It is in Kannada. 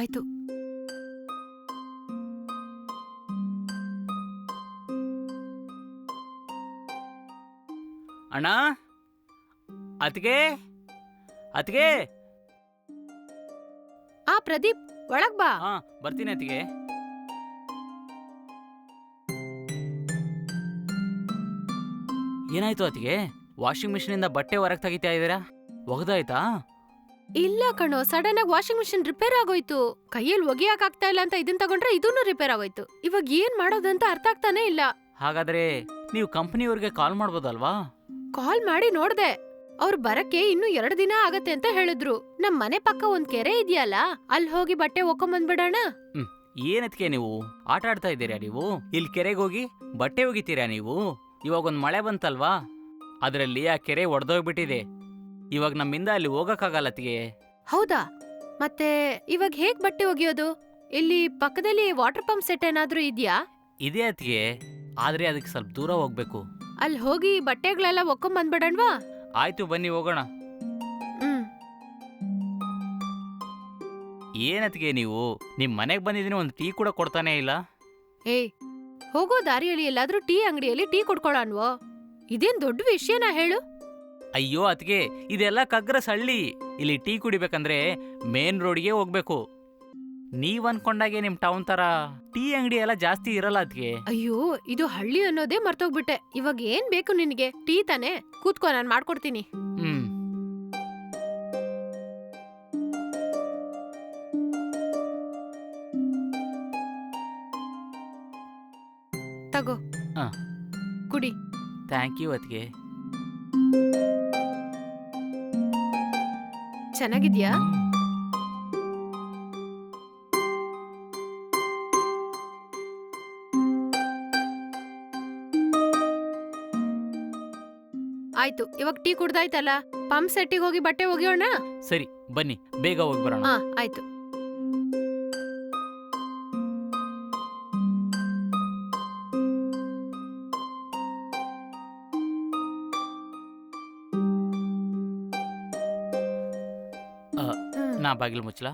ಆಯ್ತು. ಅಣ್ಣ? ಅತ್ಗೆ ಅತ್ಗೆ ಆ ಪ್ರದೀಪ್ ಒಳಗ್ ಬಾ. ಹಾ ಬರ್ತೀನಿ ಅತ್ಗೆ ಏನಾಯ್ತು ಅತ್ಗೆ ವಾಷಿಂಗ್ ಮಿಷಿನಿಂದ ಬಟ್ಟೆ ಹೊರಗೆ ತೆಗಿತಾ ಇದ್ದೀರಾ? ಒಗ್ದಾಯ್ತಾ? ಇಲ್ಲ ಕಣೋ ಸಡನ್ ಆಗಿ ವಾಷಿಂಗ್ ಮಿಷಿನ್ ರಿಪೇರ್ ಆಗೋಯ್ತು. ಕೈಯಲ್ಲಿ ಒಗೆಯಕ್ ಆಗ್ತಾ ಇಲ್ಲ ಅಂತ ಇದನ್ ತಗೊಂಡ್ರೆ ಇದನ್ನು ರಿಪೇರ್ ಆಗೋಯ್ತು. ಇವಾಗ ಏನ್ ಮಾಡೋದಂತ ಅರ್ಥ ಆಗ್ತಾನೆ ಇಲ್ಲ. ಹಾಗಾದ್ರೆ ನೀವು ಕಂಪನಿಯವ್ರಿಗೆ ಕಾಲ್ ಮಾಡ್ಬೋದಲ್ವಾ? ಕಾಲ್ ಮಾಡಿ ನೋಡ್ದೆ. ಅವ್ರು ಬರಕ್ಕೆ ಇನ್ನು ಎರಡು ದಿನ ಆಗತ್ತೆ ಅಂತ ಹೇಳಿದ್ರು. ನಮ್ ಮನೆ ಪಕ್ಕ ಒಂದ್ ಕೆರೆ ಇದೆಯಲ್ಲ ಅಲ್ಲಿ ಹೋಗಿ ಬಟ್ಟೆ ಒಕ್ಕೊಂಬಂದ್ಬಿಡೋಣ? ಏನತ್ಕೆ ನೀವು? ಆಟ ಆಡ್ತಾ ಇದ್ದೀರಾ ನೀವು? ಇಲ್ಲಿ ಕೆರೆಗೆ ಹೋಗಿ ಬಟ್ಟೆ ಒಗಿತೀರಾ ನೀವು? ಇವಾಗ ಒಂದು ಮಳೆ ಬಂತಲ್ವಾ? ಅದರಲ್ಲಿ ಆ ಕೆರೆ ಒಡೆದೋಗ್ಬಿಟ್ಟಿದೆ. ಇವಾಗ ನಮ್ಮಿಂದ ಅಲ್ಲಿ ಹೋಗಕ್ಕಾಗಲ್ಲ ಹೌದಾ? ಮತ್ತೆ ಇವಾಗ ಹೇಗ್ ಬಟ್ಟೆ ಒಗೆಯೋದು? ಇಲ್ಲಿ ಪಕ್ಕದಲ್ಲಿ ವಾಟರ್ ಪಂಪ್ ಸೆಟ್ ಏನಾದ್ರೂ ಇದ್ಯಾ? ಇದೆ ಅತ್ತಿಗೆ ಆದ್ರೆ ಅದಕ್ಕೆ ಸ್ವಲ್ಪ ದೂರ ಹೋಗ್ಬೇಕು. ಅಲ್ಲಿ ಹೋಗಿ ಬಟ್ಟೆಗಳೆಲ್ಲ ಒಕ್ಕೊಂಬಂದ್ಬಿಡಣ್ವಾ? ಆಯ್ತು ಬನ್ನಿ ಹೋಗೋಣ. ಹ್ಮ್. ಏನತ್ಗೆ ನೀವು? ನಿಮ್ ಮನೆಗೆ ಬಂದಿದ್ದೀನಿ ಒಂದು ಟೀ ಕೂಡ ಕೊಡ್ತಾನೆ ಇಲ್ಲ. ಏಯ್ ಹೋಗೋ ದಾರಿಯಲ್ಲಿ ಎಲ್ಲಾದ್ರೂ ಟೀ ಅಂಗಡಿಯಲ್ಲಿ ಟೀ ಕೊಡ್ಕೊಳ್ಳೋಣ್ವೋ ಇದೇನ್ ದೊಡ್ಡ ವಿಷಯನಾ ಹೇಳು? ಅಯ್ಯೋ ಅತ್ಗೆ ಇದೆಲ್ಲ ಕಗ್ರ ಸಳ್ಳಿ. ಇಲ್ಲಿ ಟೀ ಕುಡಿಬೇಕಂದ್ರೆ ಮೇನ್ ರೋಡ್ಗೆ ಹೋಗ್ಬೇಕು. ನೀವ್ ಅನ್ಕೊಂಡಾಗೆ ನಿಮ್ ಟೌನ್ ತರ ಟೀ ಅಂಗಡಿ ಎಲ್ಲ ಜಾಸ್ತಿ ಇರಲ್ಲ ಅದ್ಗೆ ಅಯ್ಯೋ ಇದು ಹಳ್ಳಿ ಅನ್ನೋದೇ ಮರ್ತೋಗ್ಬಿಟ್ಟೆ. ಇವಾಗ ಏನ್ ಬೇಕು ನಿನಗೆ? ಟೀ ತಾನೆ? ಕೂತ್ಕೋ ನಾನು ಮಾಡ್ಕೊಡ್ತೀನಿ. ಹ್ಮ್. ತಗೋ. ಆ. ಕುಡಿ. ಥ್ಯಾಂಕ್ ಯು ಅತ್ಗೆ ಚೆನ್ನಾಗಿದ್ಯಾ? ಆಯ್ತು ಇವಾಗ ಟೀ ಕುಡ್ದಾಯ್ತಲ್ಲ? ಪಂಪ್ ಸೆಟ್ಟಿಗೆ ಹೋಗಿ ಬಟ್ಟೆ ಒಗಿಯೋಣ? ಸರಿ ಬನ್ನಿ ಬೇಗ ಹೋಗಿ ಬರೋಣ. ಹಾ ಆಯ್ತು. నా బాగిలి ముచ్చలా?